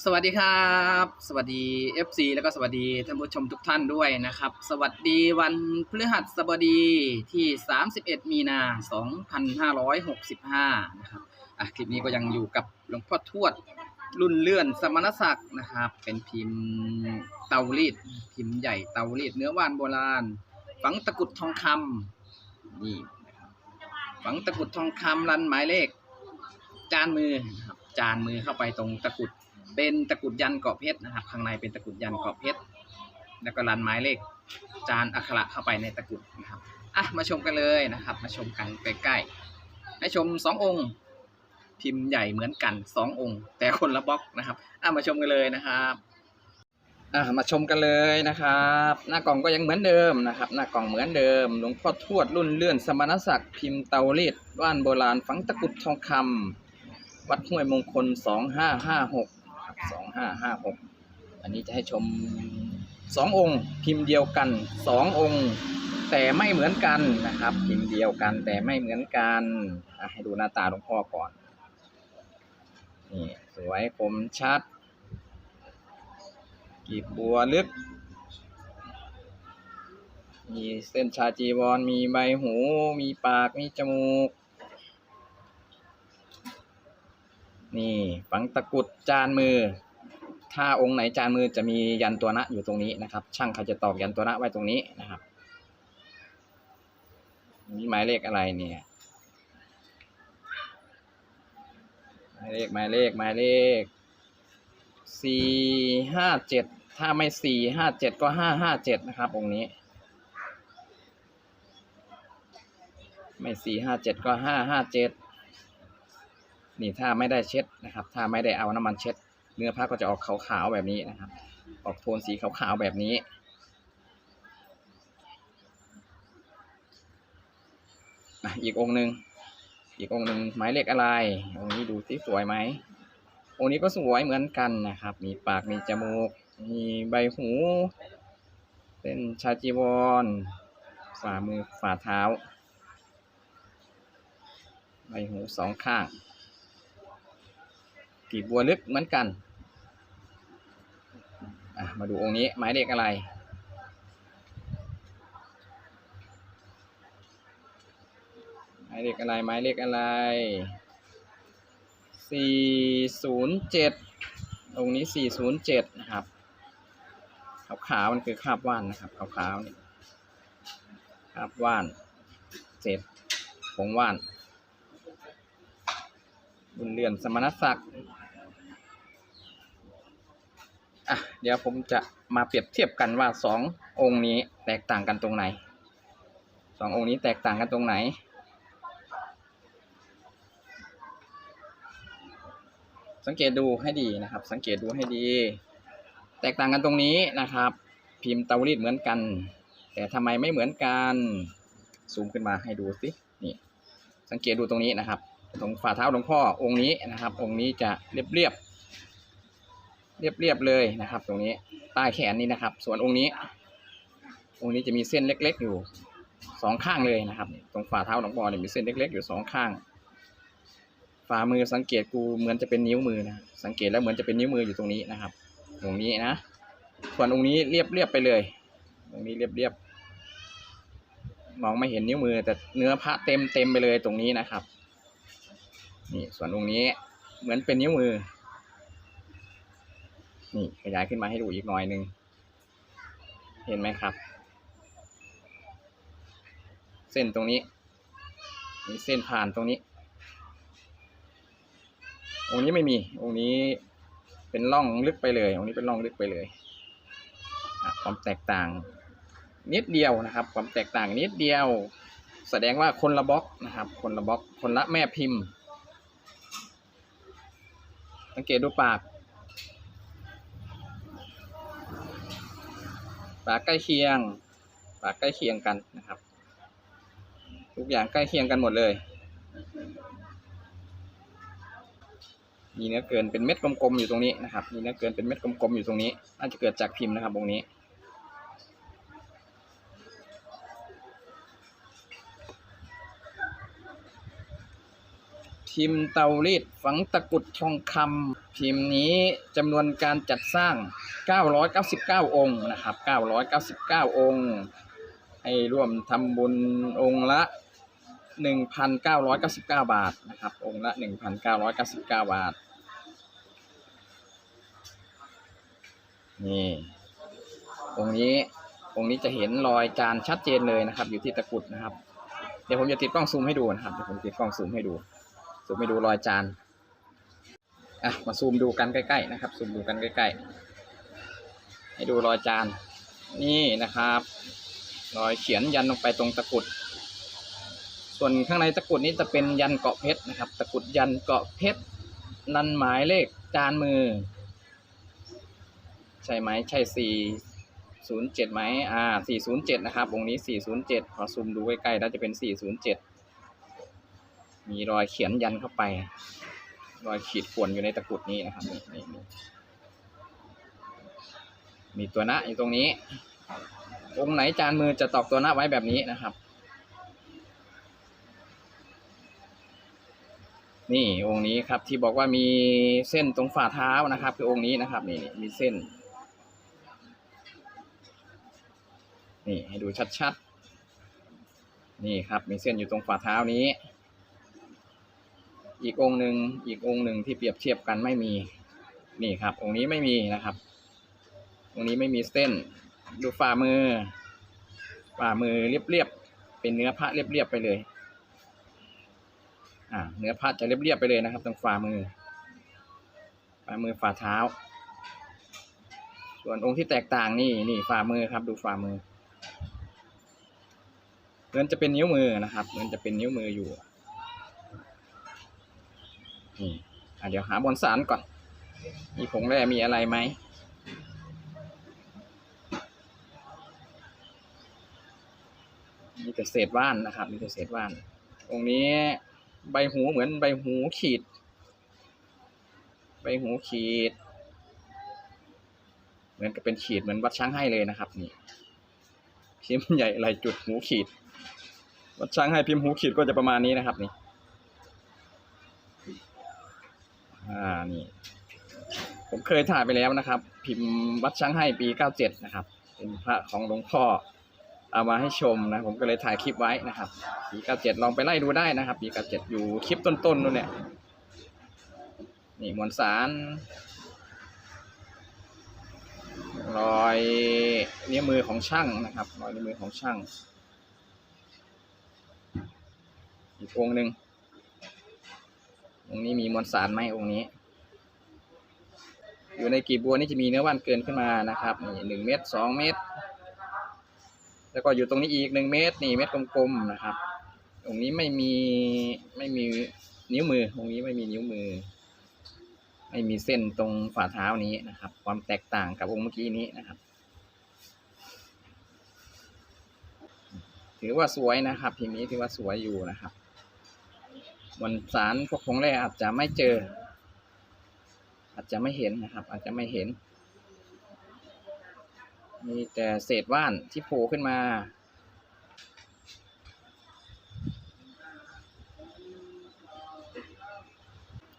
สวัสดีครับ สวัสดี FC แล้วก็สวัสดีท่านผู้ชมทุกท่านด้วยนะครับ สวัสดีวันพฤหัสบดีที่ 31 มีนา 2565 นะครับอะคลิปนี้ก็ยังอยู่กับหลวงพ่อทวดรุ่นเลื่อนสมณศักดิ์นะครับ เป็นพิมพ์เตารีดพิมพ์ใหญ่เตารีดเนื้อว่านโบราณ ฝังตะกุดทองคำนี่ฝังตะกุดทองคำรันหมายเลข จานมือครับจานมือเข้าไปตรงตะกุด เป็นตะกุดยันเกาะเพชรนะครับ ข้างในเป็นตะกุดยันเกาะเพชรแล้วก็รันหมายเลขจานอักขระเข้าไปในตะกุดนะครับอะมาชมกันเลยนะครับ มาชมกันใกล้ๆให้ชมสององค์พิมพ์ใหญ่เหมือนกันสององค์ แต่คนละบล็อกนะครับอะมาชมกันเลยนะครับอะมาชมกันเลยนะครับ หน้ากล่องก็ยังเหมือนเดิมนะครับ หน้ากล่องเหมือนเดิมหลวงพ่อทวดรุ่นเลื่อนสมณศักดิ์พิมพ์เตารีดว่านโบราณฝังตะกุดทองคำวัดห้วยมงคลสองห้าห้าหก สองห้าห้าหกอันนี้จะให้ชมสององค์ พิมพ์เดียวกันสององค์ แต่ไม่เหมือนกันนะครับ พิมพ์เดียวกันแต่ไม่เหมือนกันให้ดูหน้าตาหลวงพ่อก่อนนี่สวยคมชัด กีบบัวลึก มีเส้นชาจีวรมีใบหู มีปากมีจมูก นี่ฝังตะกุดจานมือ ถ้าองค์ไหนจานมือจะมียันตัวนะอยู่ตรงนี้นะครับ ช่างเขาจะตอกยันตัวนะไว้ตรงนี้นะครับนี่หมายเลขอะไรเนี่ยหมายเลขหมายเลขหมายเลขสี่ห้าเจ็ดถ้าไม่สี่ห้าเจ็ดก็ห้าห้าเจ็ดนะครับ องค์นี้ ไม่สี่ห้าเจ็ดก็ห้าห้าเจ็ด นี่ถ้าไม่ได้เช็ดนะครับ ถ้าไม่ได้เอาน้ำมันเช็ด เนื้อผ้าก็จะออกขาวๆแบบนี้นะครับ ออกโทนสีขาวๆแบบนี้ อีกองค์หนึ่งอีกองค์หนึ่งหมายเลขอะไร องค์นี้ดูสิสวยไหม องค์นี้ก็สวยเหมือนกันนะครับ มีปากมีจมูก มีใบหูเป็นชาจีวรฝ่ามือฝ่าเท้า ใบหูสองข้าง กีบบัวลึกเหมือนกันมาดูองค์นี้หมายเลขอะไร หมายเลขอะไรหมายเลขอะไรสี่ศูนย์เจ็ดตรงนี้สี่ศูนย์เจ็ดนะครับขาวขาวมันคือคาบว่านนะครับขาวขาวนี่คาบว่านเจ็ดผงว่านบุญเรือนสมณศักดิ์ อะเดี๋ยวผมจะมาเปรียบเทียบกันว่าสององค์นี้แตกต่างกันตรงไหนสององค์นี้แตกต่างกันตรงไหน สังเกตดูให้ดีนะครับ สังเกตดูให้ดี แตกต่างกันตรงนี้นะครับ พิมพ์เตารีดเหมือนกัน แต่ทำไมไม่เหมือนกันซูมขึ้นมาให้ดูสินี่สังเกตดูตรงนี้นะครับ ตรงฝ่าเท้าหลวงพ่อองค์นี้นะครับ องค์นี้จะเรียบเรียบ เรียบๆเลยนะครับ ตรงนี้ใต้แขนนี้นะครับ ส่วนองค์นี้ องค์นี้จะมีเส้นเล็ก ๆ อยู่สองข้างเลยนะครับ ตรงฝ่าเท้าหลวงพ่อเนี่ยมีเส้นเล็ก ๆ อยู่สองข้าง ฝ่ามือสังเกตกูเหมือนจะเป็นนิ้วมือนะสังเกตแล้วเหมือนจะเป็นนิ้วมืออยู่ตรงนี้นะครับ ตรงนี้นะส่วนองค์นี้เรียบเรียบไปเลยตรงนี้เรียบเรียบมองไม่เห็นนิ้วมือ แต่เนื้อพระเต็มเต็มไปเลยตรงนี้นะครับ นี่ส่วนองค์นี้เหมือนเป็นนิ้วมือ นี่ขยายขึ้นมาให้ดูอีกหน่อยหนึ่งเห็นไหมครับ เส้นตรงนี้มีเส้นผ่านตรงนี้ องค์นี้ไม่มี องค์นี้เป็นร่องลึกไปเลย องค์นี้เป็นร่องลึกไปเลยความแตกต่าง นิดเดียวนะครับ ความแตกต่างนิดเดียว แสดงว่าคนละบล็อกนะครับ คนละบล็อกคนละแม่พิมพ์สังเกตดูปาก ปาใกล้เคียงปาใกล้เคียงกันนะครับ ทุกอย่างใกล้เคียงกันหมดเลย มีเนื้อเกินเป็นเม็ดกลมๆอยู่ตรงนี้นะครับ มีเนื้อเกินเป็นเม็ดกลมๆอยู่ตรงนี้น่าจะเกิดจากพิมพ์นะครับตรงนี้พิมพ์เตารีดฝังตะกุดทองคำพิมพ์นี้จำนวนการจัดสร้าง 999 องค์นะครับ 999 องค์ ให้ร่วมทำบุญองค์ละ 1,999 บาทนะครับ องค์ละ 1,999 บาท นี่ องค์นี้องค์นี้จะเห็นรอยจานชัดเจนเลยนะครับ อยู่ที่ตะกุดนะครับ เดี๋ยวผมจะติดกล้องซูมให้ดูนะครับเดี๋ยวผมติดกล้องซูมให้ดูซูมให้ดูรอยจานอะมาซูมดูกันใกล้ๆนะครับซูมดูกันใกล้ๆ ให้ดูรอยจาน นี่นะครับ รอยเขียนยันลงไปตรงตะกุด ส่วนข้างในตะกุดนี้จะเป็นยันเกาะเพชรนะครับ ตะกุดยันเกาะเพชรนันหมายเลขจานมือ ใช่ไหมใช่สี่ศูนย์เจ็ดไหมอ่าสี่ศูนย์เจ็ดนะครับวงนี้สี่ศูนย์เจ็ดพอซูมดูใกล้ๆแล้วจะเป็นสี่ศูนย์เจ็ดมีรอยเขียนยันเข้าไป รอยขีดข่วนอยู่ในตะกุดนี้นะครับนี่นี่ มีตัวนะอยู่ตรงนี้ องค์ไหนจานมือจะตอกตัวหน้าไว้แบบนี้นะครับ นี่องค์นี้ครับที่บอกว่ามีเส้นตรงฝ่าเท้านะครับ คือองค์นี้นะครับนี่นี่มีเส้น นี่ให้ดูชัดๆ นี่ครับมีเส้นอยู่ตรงฝ่าเท้านี้ อีกองค์หนึ่งอีกองค์หนึ่งที่เปรียบเทียบกันไม่มี นี่ครับองค์นี้ไม่มีนะครับ องนี้ไม่มีเส้น ดูฝ่ามือ ฝ่ามือเรียบๆ เป็นเนื้อพระเรียบๆไปเลย อ่า เนื้อพระจะเรียบๆไปเลยนะครับ ตรงฝ่ามือ ฝ่ามือฝ่าเท้า ส่วนองค์ที่แตกต่างนี่นี่ฝ่ามือครับ ดูฝ่ามือเหมือนจะเป็นนิ้วมือนะครับเหมือนจะเป็นนิ้วมืออยู่นี่อะเดี๋ยวหาบนสารก่อน มีผงแร่มีอะไรไหม มีแต่เศษว่านนะครับ มีแต่เศษว่าน องค์นี้ใบหูเหมือนใบหูขีด ใบหูขีด เหมือนกับเป็นขีดเหมือนวัดช้างให้เลยนะครับ นี่พิมพ์ใหญ่ลายจุดหูขีด วัดช้างให้พิมพ์หูขีดก็จะประมาณนี้นะครับ นี่อ่านี่ผมเคยถ่ายไปแล้วนะครับ พิมพ์วัดช้างให้ปีเก้าเจ็ดนะครับ เป็นพระของหลวงพ่อ เอามาให้ชมนะผมก็เลยถ่ายคลิปไว้นะครับปีเก้าเจ็ดลองไปไล่ดูได้นะครับปีเก้าเจ็ดอยู่คลิปต้นๆนู่นเนี่ยนี่มวลสารรอยนิ้วมือของช่างนะครับรอยนิ้วมือของช่าง อีกองหนึ่งองค์นี้มีมวลสารไหมองค์นี้ อยู่ในกีบบัวนี่จะมีเนื้อว่านเกินขึ้นมานะครับนี่หนึ่งเม็ดสองเม็ด แล้วก็อยู่ตรงนี้อีกหนึ่งเม็ดนี่เม็ดกลมๆนะครับองนี้ไม่มีไม่มีนิ้วมือองนี้ไม่มีนิ้วมือ ไม่มีเส้นตรงฝ่าเท้านี้นะครับ ความแตกต่างกับองค์เมื่อกี้นี้นะครับ ถือว่าสวยนะครับพิมพ์นี้ถือว่าสวยอยู่นะครับมวลสารพวกของแร่อาจจะไม่เจอ อาจจะไม่เห็นนะครับ อาจจะไม่เห็น มีแต่เศษว่านที่โผล่ขึ้นมา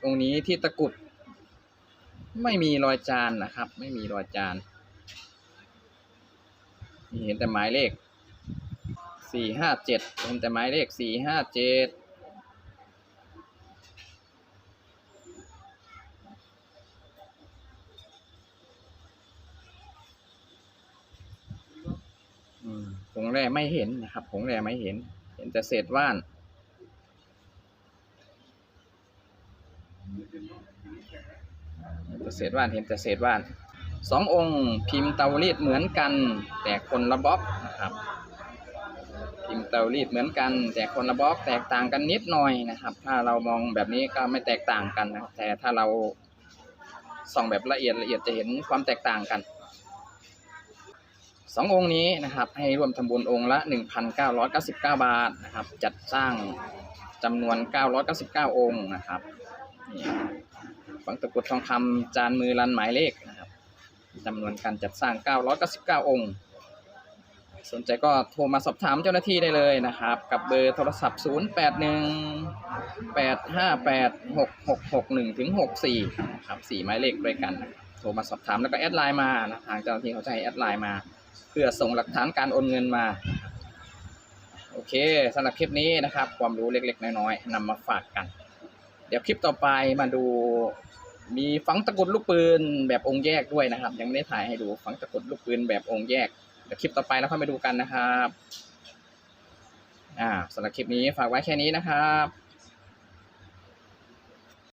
ตรงนี้ที่ตะกุด ไม่มีรอยจานนะครับ ไม่มีรอยจานมีเห็นแต่หมายเลขสี่ห้าเจ็ดเห็นแต่หมายเลขสี่ห้าเจ็ด อืมผงแร่ไม่ เห็นนะครับผงแร่ไม่เห็น เห็นแต่เศษว่าน เห็นแต่เศษว่านเห็นแต่เศษว่านสององค์พิมพ์เตารีดเหมือนกัน แต่คนละบล็อกนะครับ พิมพ์เตารีดเหมือนกัน แต่คนละบล็อกแตกต่างกันนิดหน่อยนะครับ ถ้าเรามองแบบนี้ก็ไม่แตกต่างกันนะแต่ถ้าเราส่องแบบละเอียดละเอียดจะเห็นความแตกต่างกัน สององค์นี้นะครับให้ร่วมทำบุญองค์ละ 1,999 บาทนะครับ จัดสร้างจำนวน 999 องค์นะครับฝังตะกรุดทองคำจานมือรันหมายเลขนะครับจำนวนการจัดสร้าง 999 องค์ สนใจก็โทรมาสอบถามเจ้าหน้าที่ได้เลยนะครับ กับเบอร์โทรศัพท์ 0 8 1 8 5 8 6 6 6 1ถึง64 นะครับสี่หมายเลขด้วยกัน โทรมาสอบถามแล้วก็แอดไลน์มานะทางเจ้าหน้าที่เขาจะให้แอดไลน์มา เพื่อส่งหลักฐานการโอนเงินมา โอเคสำหรับคลิปนี้นะครับ ความรู้เล็ก ๆ น้อยๆนำมาฝากกัน เดี๋ยวคลิปต่อไปมาดู มีฝังตะกุดลูกปืนแบบองค์แยกด้วยนะครับ ยังไม่ได้ถ่ายให้ดูฝังตะกุดลูกปืนแบบองค์แยกเดี๋ยวคลิปต่อไปแล้วค่อยมาดูกันนะครับอ่าสำหรับคลิปนี้ฝากไว้แค่นี้นะครับ